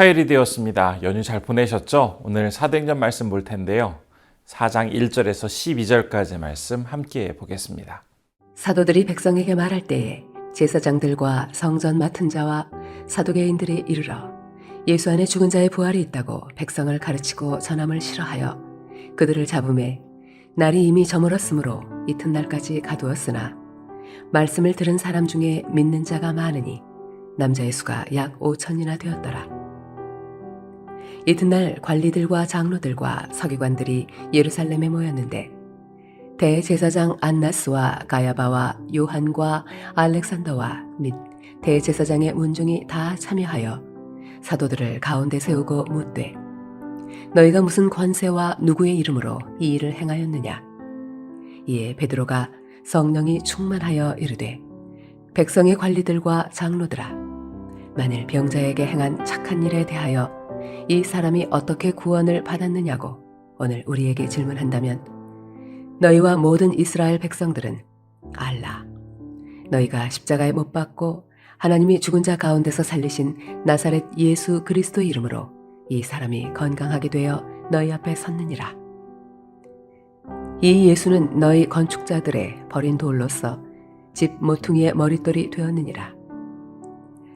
화요일이 되었습니다. 연휴 잘 보내셨죠? 오늘 사도행전 말씀 볼 텐데요. 4장 1절에서 12절까지 말씀 함께 보겠습니다. 사도들이 백성에게 말할 때에 제사장들과 성전 맡은 자와 사도계인들이 이르러 예수 안에 죽은 자의 부활이 있다고 백성을 가르치고 전함을 싫어하여 그들을 잡음에 날이 이미 저물었으므로 이튿날까지 가두었으나 말씀을 들은 사람 중에 믿는 자가 많으니 남자의 수가 약 5천이나 되었더라. 이튿날 관리들과 장로들과 서기관들이 예루살렘에 모였는데 대제사장 안나스와 가야바와 요한과 알렉산더와 및 대제사장의 문중이 다 참여하여 사도들을 가운데 세우고 묻되 너희가 무슨 권세와 누구의 이름으로 이 일을 행하였느냐? 이에 베드로가 성령이 충만하여 이르되 백성의 관리들과 장로들아 만일 병자에게 행한 착한 일에 대하여 이 사람이 어떻게 구원을 받았느냐고 오늘 우리에게 질문한다면 너희와 모든 이스라엘 백성들은 알라. 너희가 십자가에 못 박고 하나님이 죽은 자 가운데서 살리신 나사렛 예수 그리스도 이름으로 이 사람이 건강하게 되어 너희 앞에 섰느니라. 이 예수는 너희 건축자들의 버린 돌로서 집 모퉁이의 머릿돌이 되었느니라.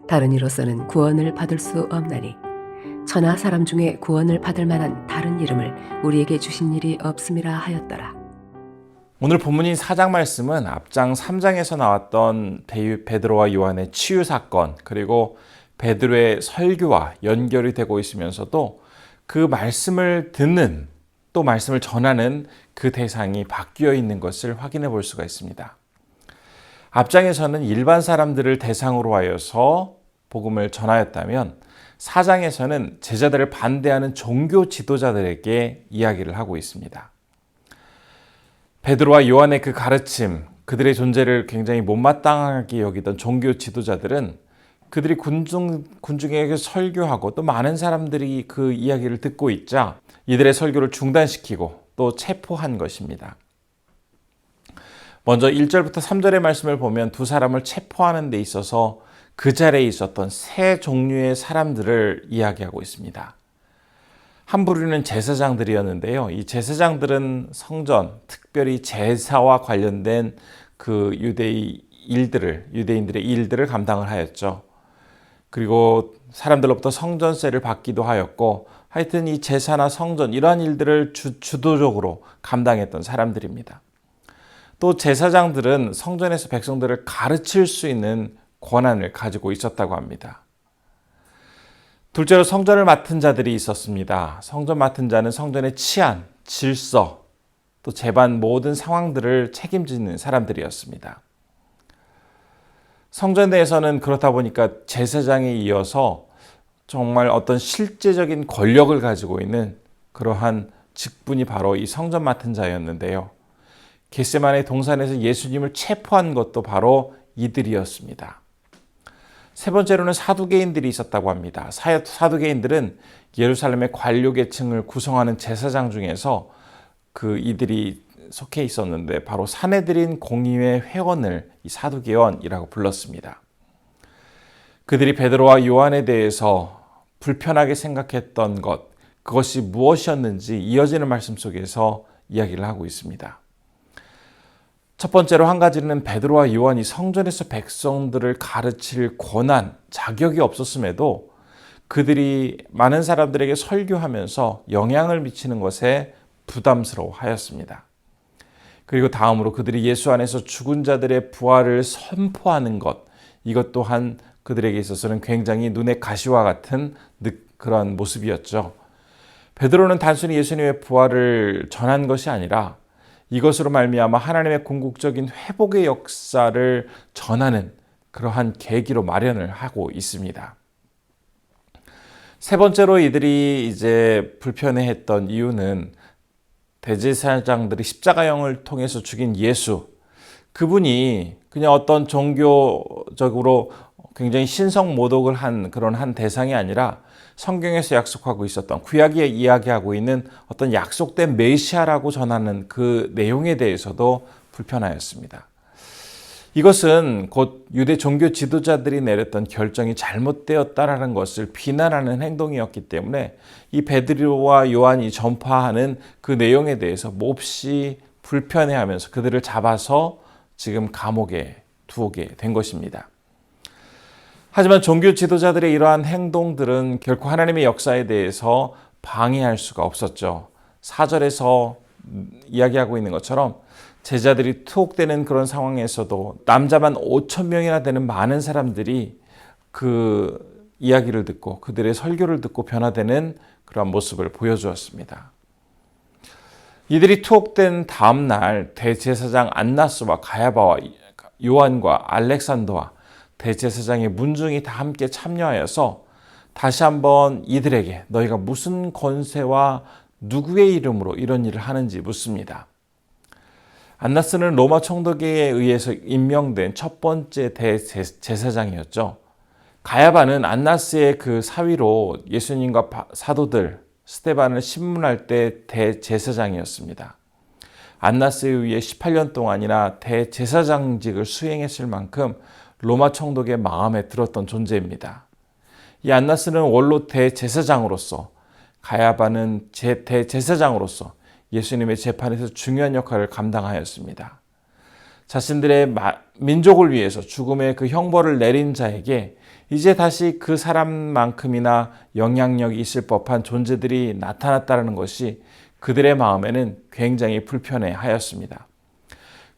다른 이로서는 구원을 받을 수 없나니 천하 사람 중에 구원을 받을 만한 다른 이름을 우리에게 주신 일이 없음이라 하였더라. 오늘 본문인 4장 말씀은 앞장 3장에서 나왔던 데- 베드로와 요한의 치유 사건 그리고 베드로의 설교와 연결이 되고 있으면서도 그 말씀을 듣는 또 말씀을 전하는 그 대상이 바뀌어 있는 것을 확인해 볼 수가 있습니다. 앞장에서는 일반 사람들을 대상으로 하여서 복음을 전하였다면 사장에서는 제자들을 반대하는 종교 지도자들에게 이야기를 하고 있습니다. 베드로와 요한의 그 가르침, 그들의 존재를 굉장히 못마땅하게 여기던 종교 지도자들은 그들이 군중, 군중에게 설교하고 또 많은 사람들이 그 이야기를 듣고 있자 이들의 설교를 중단시키고 또 체포한 것입니다. 먼저 1절부터 3절의 말씀을 보면 두 사람을 체포하는 데 있어서 그 자리에 있었던 세 종류의 사람들을 이야기하고 있습니다. 한 부류는 제사장들이었는데요. 이 제사장들은 성전, 특별히 제사와 관련된 그 유대의 일들을, 유대인들의 일들을 감당을 하였죠. 그리고 사람들로부터 성전세를 받기도 하였고, 하여튼 이 제사나 성전, 이러한 일들을 주, 주도적으로 감당했던 사람들입니다. 또 제사장들은 성전에서 백성들을 가르칠 수 있는 권한을 가지고 있었다고 합니다. 둘째로 성전을 맡은 자들이 있었습니다. 성전 맡은 자는 성전의 치안, 질서, 또 재반 모든 상황들을 책임지는 사람들이었습니다. 성전 내에서는 그렇다 보니까 제사장에 이어서 정말 어떤 실제적인 권력을 가지고 있는 그러한 직분이 바로 이 성전 맡은 자였는데요. 겟세만의 동산에서 예수님을 체포한 것도 바로 이들이었습니다. 세 번째로는 사두개인들이 있었다고 합니다. 사- 사두개인들은 예루살렘의 관료 계층을 구성하는 제사장 중에서 그 이들이 속해 있었는데 바로 사내들인 공의회 회원을 이 사두개원이라고 불렀습니다. 그들이 베드로와 요한에 대해서 불편하게 생각했던 것, 그것이 무엇이었는지 이어지는 말씀 속에서 이야기를 하고 있습니다. 첫 번째로 한 가지는 베드로와 요한이 성전에서 백성들을 가르칠 권한, 자격이 없었음에도 그들이 많은 사람들에게 설교하면서 영향을 미치는 것에 부담스러워 하였습니다. 그리고 다음으로 그들이 예수 안에서 죽은 자들의 부활을 선포하는 것, 이것 또한 그들에게 있어서는 굉장히 눈의 가시와 같은 느- 그런 모습이었죠. 베드로는 단순히 예수님의 부활을 전한 것이 아니라 이것으로 말미암아 하나님의 궁극적인 회복의 역사를 전하는 그러한 계기로 마련을 하고 있습니다. 세 번째로 이들이 이제 불편해했던 이유는 대제사장들이 십자가형을 통해서 죽인 예수 그분이 그냥 어떤 종교적으로 굉장히 신성 모독을 한 그런 한 대상이 아니라 성경에서 약속하고 있었던 구약에 이야기하고 있는 어떤 약속된 메시아라고 전하는 그 내용에 대해서도 불편하였습니다. 이것은 곧 유대 종교 지도자들이 내렸던 결정이 잘못되었다라는 것을 비난하는 행동이었기 때문에 이 베드로와 요한이 전파하는 그 내용에 대해서 몹시 불편해하면서 그들을 잡아서 지금 감옥에 두게 된 것입니다. 하지만 종교 지도자들의 이러한 행동들은 결코 하나님의 역사에 대해서 방해할 수가 없었죠. 사절에서 이야기하고 있는 것처럼 제자들이 투옥되는 그런 상황에서도 남자만 5천 명이나 되는 많은 사람들이 그 이야기를 듣고 그들의 설교를 듣고 변화되는 그런 모습을 보여주었습니다. 이들이 투옥된 다음 날 대제사장 안나스와 가야바와 요한과 알렉산더와 대제사장의 문중이 다 함께 참여하여서 다시 한번 이들에게 너희가 무슨 권세와 누구의 이름으로 이런 일을 하는지 묻습니다. 안나스는 로마 총독에 의해서 임명된 첫 번째 대제사장이었죠. 가야바는 안나스의 그 사위로 예수님과 사도들 스테반을 신문할 때 대제사장이었습니다. 안나스에 의해 18년 동안이나 대제사장직을 수행했을 만큼 로마 총독의 마음에 들었던 존재입니다. 이 안나스는 원로 대제사장으로서 가야바는 제 대제사장으로서 예수님의 재판에서 중요한 역할을 감당하였습니다. 자신들의 민족을 위해서 죽음의 그 형벌을 내린 자에게 이제 다시 그 사람만큼이나 영향력이 있을 법한 존재들이 나타났다는 것이 그들의 마음에는 굉장히 불편해 하였습니다.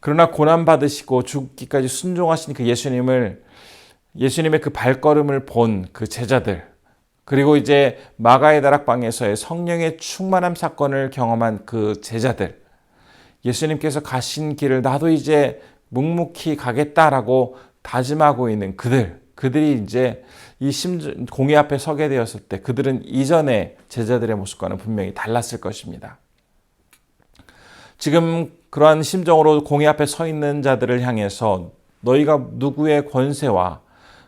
그러나 고난 받으시고 죽기까지 순종하신 그 예수님을, 예수님의 그 발걸음을 본 그 제자들, 그리고 이제 마가의 다락방에서의 성령의 충만함 사건을 경험한 그 제자들, 예수님께서 가신 길을 나도 이제 묵묵히 가겠다라고 다짐하고 있는 그들, 그들이 이제 이 심, 공의 앞에 서게 되었을 때 그들은 이전의 제자들의 모습과는 분명히 달랐을 것입니다. 지금 그러한 심정으로 공의 앞에 서 있는 자들을 향해서 너희가 누구의 권세와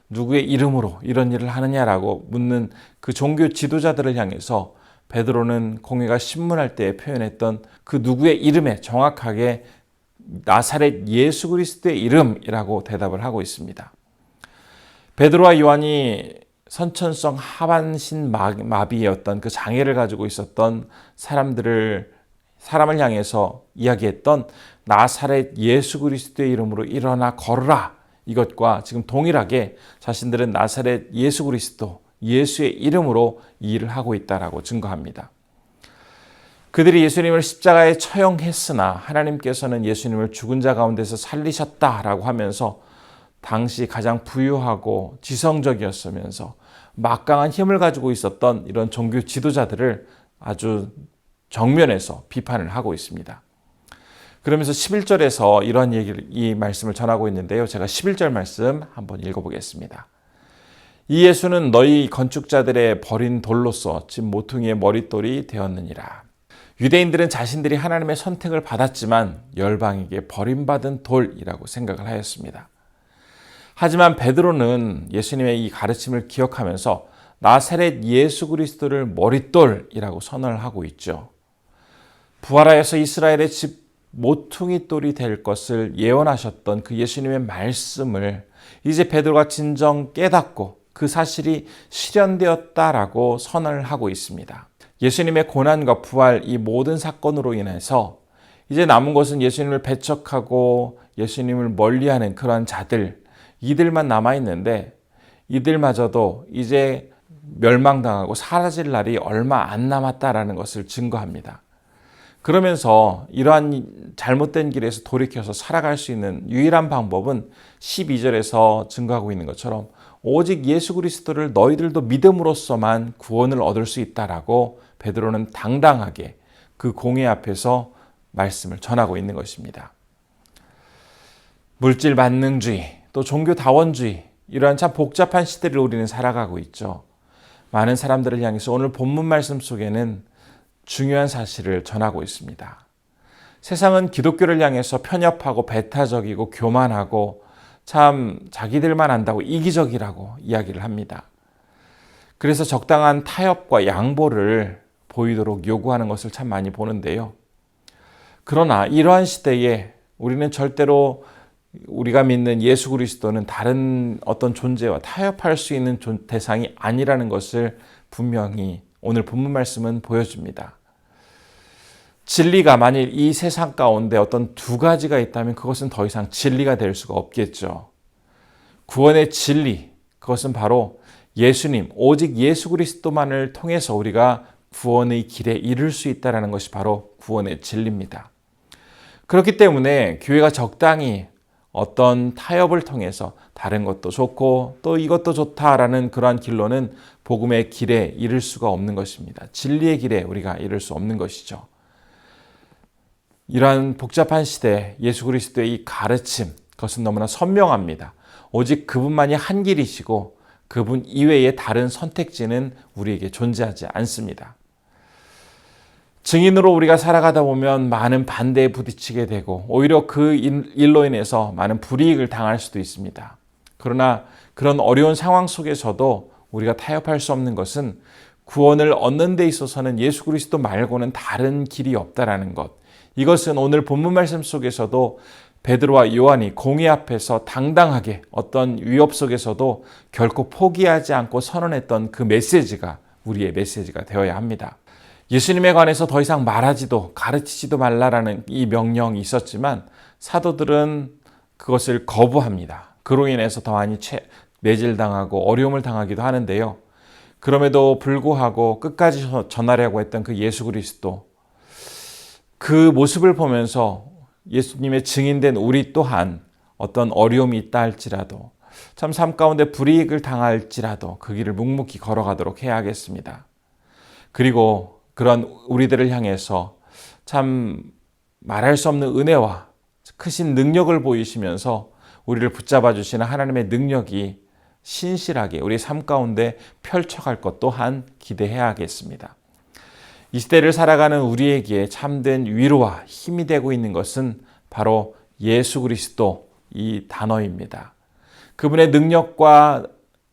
누구의 이름으로 이런 일을 하느냐라고 묻는 그 종교 지도자들을 향해서 베드로는 공회가 신문할 때 표현했던 그 누구의 이름에 정확하게 나사렛 예수 그리스도의 이름이라고 대답을 하고 있습니다. 베드로와 요한이 선천성 하반신 마비였던 그 장애를 가지고 있었던 사람들을 사람을 향해서 이야기했던 나사렛 예수 그리스도의 이름으로 일어나 걸으라 이것과 지금 동일하게 자신들은 나사렛 예수 그리스도 예수의 이름으로 이 일을 하고 있다라고 증거합니다. 그들이 예수님을 십자가에 처형했으나 하나님께서는 예수님을 죽은 자 가운데서 살리셨다라고 하면서 당시 가장 부유하고 지성적이었으면서 막강한 힘을 가지고 있었던 이런 종교 지도자들을 아주 정면에서 비판을 하고 있습니다. 그러면서 11절에서 이런 얘기를, 이 말씀을 전하고 있는데요. 제가 11절 말씀 한번 읽어보겠습니다. 이 예수는 너희 건축자들의 버린 돌로서 집 모퉁이의 머릿돌이 되었느니라. 유대인들은 자신들이 하나님의 선택을 받았지만 열방에게 버림받은 돌이라고 생각을 하였습니다. 하지만 베드로는 예수님의 이 가르침을 기억하면서 나사렛 예수 그리스도를 머릿돌이라고 선언을 하고 있죠. 부활하여서 이스라엘의 집 모퉁이 돌이 될 것을 예언하셨던 그 예수님의 말씀을 이제 베드로가 진정 깨닫고 그 사실이 실현되었다라고 선언을 하고 있습니다. 예수님의 고난과 부활 이 모든 사건으로 인해서 이제 남은 것은 예수님을 배척하고 예수님을 멀리하는 그러한 자들 이들만 남아 있는데 이들마저도 이제 멸망당하고 사라질 날이 얼마 안 남았다라는 것을 증거합니다. 그러면서 이러한 잘못된 길에서 돌이켜서 살아갈 수 있는 유일한 방법은 12절에서 증거하고 있는 것처럼 오직 예수 그리스도를 너희들도 믿음으로써만 구원을 얻을 수 있다라고 베드로는 당당하게 그 공회 앞에서 말씀을 전하고 있는 것입니다. 물질 만능주의, 또 종교 다원주의, 이러한 참 복잡한 시대를 우리는 살아가고 있죠. 많은 사람들을 향해서 오늘 본문 말씀 속에는 중요한 사실을 전하고 있습니다. 세상은 기독교를 향해서 편협하고 배타적이고 교만하고 참 자기들만 안다고 이기적이라고 이야기를 합니다. 그래서 적당한 타협과 양보를 보이도록 요구하는 것을 참 많이 보는데요. 그러나 이러한 시대에 우리는 절대로 우리가 믿는 예수 그리스도는 다른 어떤 존재와 타협할 수 있는 존- 대상이 아니라는 것을 분명히 오늘 본문 말씀은 보여줍니다. 진리가 만일 이 세상 가운데 어떤 두 가지가 있다면 그것은 더 이상 진리가 될 수가 없겠죠. 구원의 진리, 그것은 바로 예수님, 오직 예수 그리스도만을 통해서 우리가 구원의 길에 이를 수 있다는 것이 바로 구원의 진리입니다. 그렇기 때문에 교회가 적당히 어떤 타협을 통해서 다른 것도 좋고 또 이것도 좋다라는 그러한 길로는 복음의 길에 이를 수가 없는 것입니다. 진리의 길에 우리가 이를 수 없는 것이죠. 이러한 복잡한 시대에 예수 그리스도의 이 가르침, 그것은 너무나 선명합니다. 오직 그분만이 한 길이시고 그분 이외의 다른 선택지는 우리에게 존재하지 않습니다. 증인으로 우리가 살아가다 보면 많은 반대에 부딪히게 되고 오히려 그 일- 일로 인해서 많은 불이익을 당할 수도 있습니다. 그러나 그런 어려운 상황 속에서도 우리가 타협할 수 없는 것은 구원을 얻는 데 있어서는 예수 그리스도 말고는 다른 길이 없다라는 것. 이것은 오늘 본문 말씀 속에서도 베드로와 요한이 공의 앞에서 당당하게 어떤 위협 속에서도 결코 포기하지 않고 선언했던 그 메시지가 우리의 메시지가 되어야 합니다. 예수님에 관해서 더 이상 말하지도 가르치지도 말라라는 이 명령이 있었지만 사도들은 그것을 거부합니다. 그로 인해서 더 많이 채- 매질당하고 어려움을 당하기도 하는데요. 그럼에도 불구하고 끝까지 전하려고 했던 그 예수 그리스도 그 모습을 보면서 예수님의 증인된 우리 또한 어떤 어려움이 있다 할지라도 참 삶 가운데 불이익을 당할지라도 그 길을 묵묵히 걸어가도록 해야 하겠습니다. 그리고 그런 우리들을 향해서 참 말할 수 없는 은혜와 크신 능력을 보이시면서 우리를 붙잡아 주시는 하나님의 능력이 신실하게 우리 삶 가운데 펼쳐갈 것 또한 기대해야겠습니다. 이 시대를 살아가는 우리에게 참된 위로와 힘이 되고 있는 것은 바로 예수 그리스도 이 단어입니다. 그분의 능력과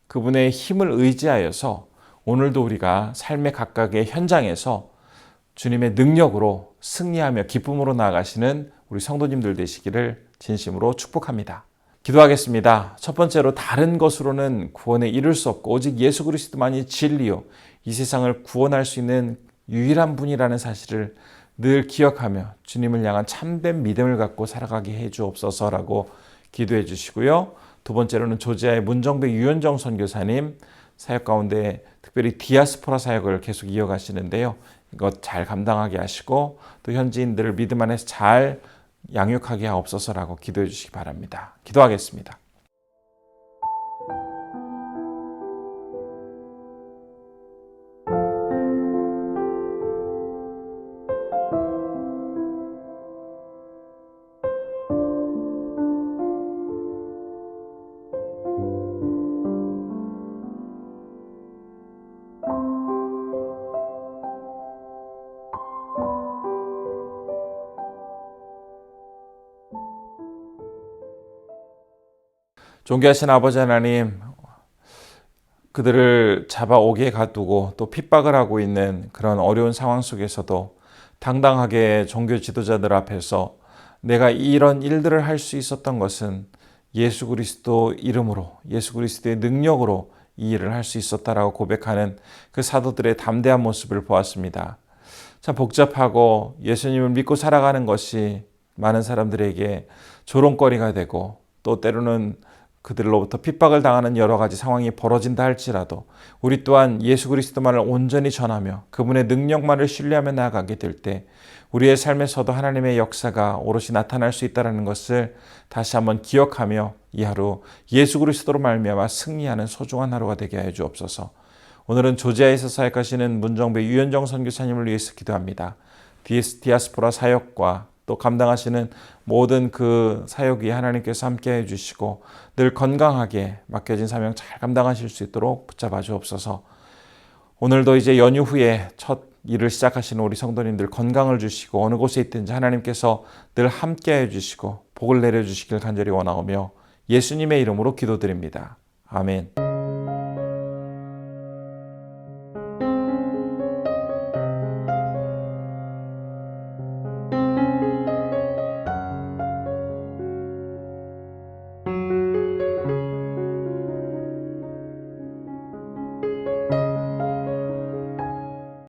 그분의 힘을 의지하여서 오늘도 우리가 삶의 각각의 현장에서 주님의 능력으로 승리하며 기쁨으로 나아가시는 우리 성도님들 되시기를 진심으로 축복합니다. 기도하겠습니다. 첫 번째로 다른 것으로는 구원에 이를 수 없고 오직 예수 그리스도만이 진리요 이 세상을 구원할 수 있는 유일한 분이라는 사실을 늘 기억하며 주님을 향한 참된 믿음을 갖고 살아가게 해 주옵소서라고 기도해 주시고요. 두 번째로는 조지아의 문정배 유현정 선교사님 사역 가운데 특별히 디아스포라 사역을 계속 이어가시는데요. 이것 잘 감당하게 하시고 또 현지인들을 믿음 안에서 잘 양육하게 하옵소서라고 기도해 주시기 바랍니다. 기도하겠습니다. 존귀하신 아버지 하나님, 그들을 잡아오게 가두고 또 핍박을 하고 있는 그런 어려운 상황 속에서도 당당하게 종교 지도자들 앞에서 내가 이런 일들을 할 수 있었던 것은 예수 그리스도 이름으로, 예수 그리스도의 능력으로 이 일을 할 수 있었다라고 고백하는 그 사도들의 담대한 모습을 보았습니다. 참 복잡하고 예수님을 믿고 살아가는 것이 많은 사람들에게 조롱거리가 되고 또 때로는 그들로부터 핍박을 당하는 여러 가지 상황이 벌어진다 할지라도 우리 또한 예수 그리스도만을 온전히 전하며 그분의 능력만을 신뢰하며 나아가게 될 때 우리의 삶에서도 하나님의 역사가 오롯이 나타날 수 있다는 것을 다시 한번 기억하며 이 하루 예수 그리스도로 말미암아 승리하는 소중한 하루가 되게 하여 주옵소서. 오늘은 조지아에서 사역하시는 문정배 유현정 선교사님을 위해서 기도합니다. 디스 디아스포라 사역과 또 감당하시는 모든 그 사역 위 하나님께서 함께 해주시고 늘 건강하게 맡겨진 사명 잘 감당하실 수 있도록 붙잡아 주옵소서. 오늘도 이제 연휴 후에 첫 일을 시작하시는 우리 성도님들 건강을 주시고 어느 곳에 있든지 하나님께서 늘 함께 해주시고 복을 내려주시길 간절히 원하오며 예수님의 이름으로 기도드립니다. 아멘.